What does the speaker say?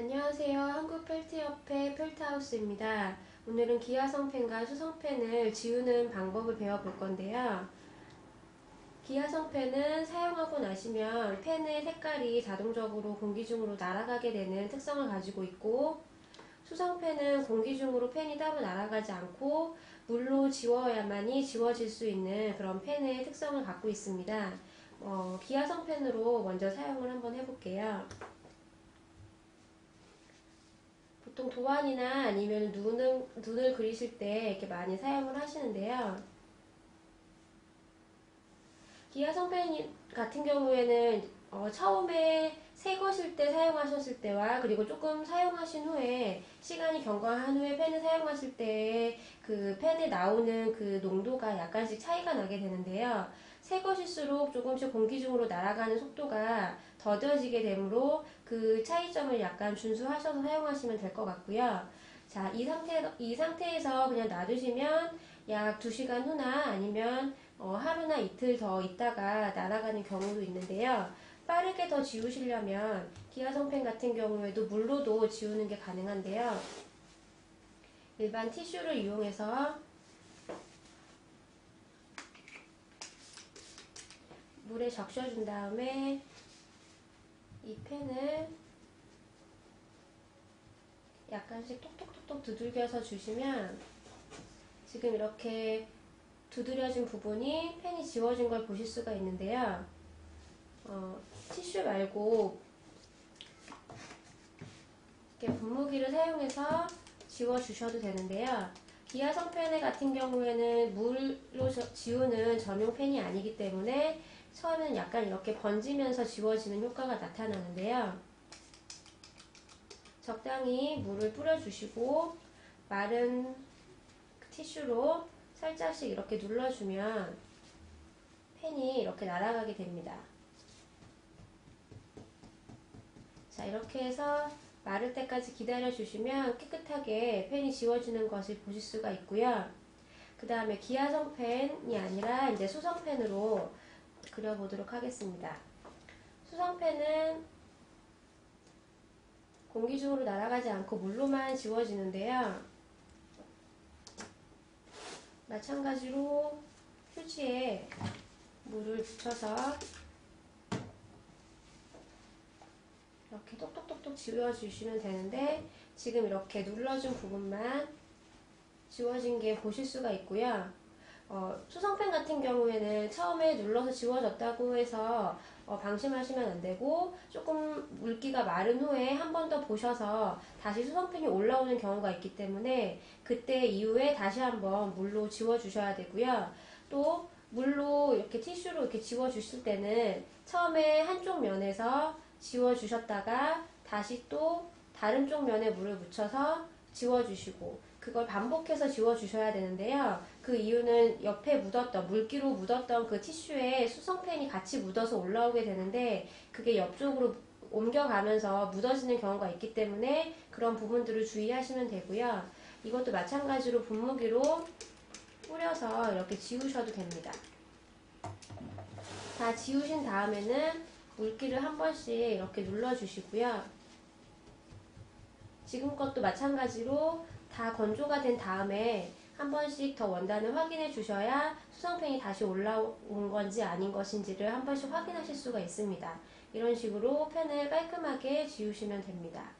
안녕하세요. 한국펠트협회 펠트하우스입니다. 오늘은 기아성펜과 수성펜을 지우는 방법을 배워볼 건데요. 기아성펜은 사용하고 나시면 펜의 색깔이 자동적으로 공기 중으로 날아가게 되는 특성을 가지고 있고 수성펜은 공기 중으로 펜이 따로 날아가지 않고 물로 지워야만이 지워질 수 있는 그런 펜의 특성을 갖고 있습니다. 어, 기아성펜으로 먼저 사용을 한번 해볼게요. 보통 도안이나 아니면 눈을, 눈을 그리실 때 이렇게 많이 사용을 하시는데요. 기아 성펜 같은 경우에는 어, 처음에 새 것일 때 사용하셨을 때와 그리고 조금 사용하신 후에 시간이 경과한 후에 펜을 사용하실 때 그 펜에 나오는 그 농도가 약간씩 차이가 나게 되는데요. 새 것일수록 조금씩 공기 중으로 날아가는 속도가 더뎌지게 되므로 그 차이점을 약간 준수하셔서 사용하시면 될 것 같고요. 자, 이 상태, 이 상태에서 그냥 놔두시면 약 2시간 후나 아니면 어, 하루나 이틀 더 있다가 날아가는 경우도 있는데요. 빠르게 더 지우시려면 기아성펜 같은 경우에도 물로도 지우는 게 가능한데요. 일반 티슈를 이용해서 물에 적셔준 다음에 이 펜을 약간씩 톡톡톡톡 두들겨서 주시면 지금 이렇게 두드려진 부분이 펜이 지워진 걸 보실 수가 있는데요. 어, 티슈 말고 이렇게 분무기를 사용해서 지워주셔도 되는데요. 기아성 펜 같은 경우에는 물로 지우는 전용 펜이 아니기 때문에 처음에는 약간 이렇게 번지면서 지워지는 효과가 나타나는데요. 적당히 물을 뿌려주시고 마른 티슈로 살짝씩 이렇게 눌러주면 펜이 이렇게 날아가게 됩니다. 자 이렇게 해서 마를 때까지 기다려 주시면 깨끗하게 펜이 지워지는 것을 보실 수가 있고요. 그 다음에 기아성 펜이 아니라 이제 수성 펜으로 그려보도록 하겠습니다. 수성 펜은 공기 중으로 날아가지 않고 물로만 지워지는데요. 마찬가지로 휴지에 물을 붙여서 이렇게 똑똑똑똑 지워주시면 되는데 지금 이렇게 눌러준 부분만 지워진 게 보실 수가 있고요. 어, 수성펜 같은 경우에는 처음에 눌러서 지워졌다고 해서 어, 방심하시면 안 되고 조금 물기가 마른 후에 한 번 더 보셔서 다시 수성펜이 올라오는 경우가 있기 때문에 그때 이후에 다시 한번 물로 지워 주셔야 되고요. 또 물로 이렇게 티슈로 이렇게 지워 주실 때는 처음에 한쪽 면에서 지워 주셨다가 다시 또 다른 쪽 면에 물을 묻혀서 지워 주시고 그걸 반복해서 지워주셔야 되는데요. 그 이유는 옆에 묻었던, 물기로 묻었던 그 티슈에 수성펜이 같이 묻어서 올라오게 되는데 그게 옆쪽으로 옮겨가면서 묻어지는 경우가 있기 때문에 그런 부분들을 주의하시면 되고요. 이것도 마찬가지로 분무기로 뿌려서 이렇게 지우셔도 됩니다. 다 지우신 다음에는 물기를 한 번씩 이렇게 눌러주시고요. 지금 것도 마찬가지로 다 건조가 된 다음에 한 번씩 더 원단을 확인해 주셔야 수성펜이 다시 올라온 건지 아닌 것인지를 한 번씩 확인하실 수가 있습니다. 이런 식으로 펜을 깔끔하게 지우시면 됩니다.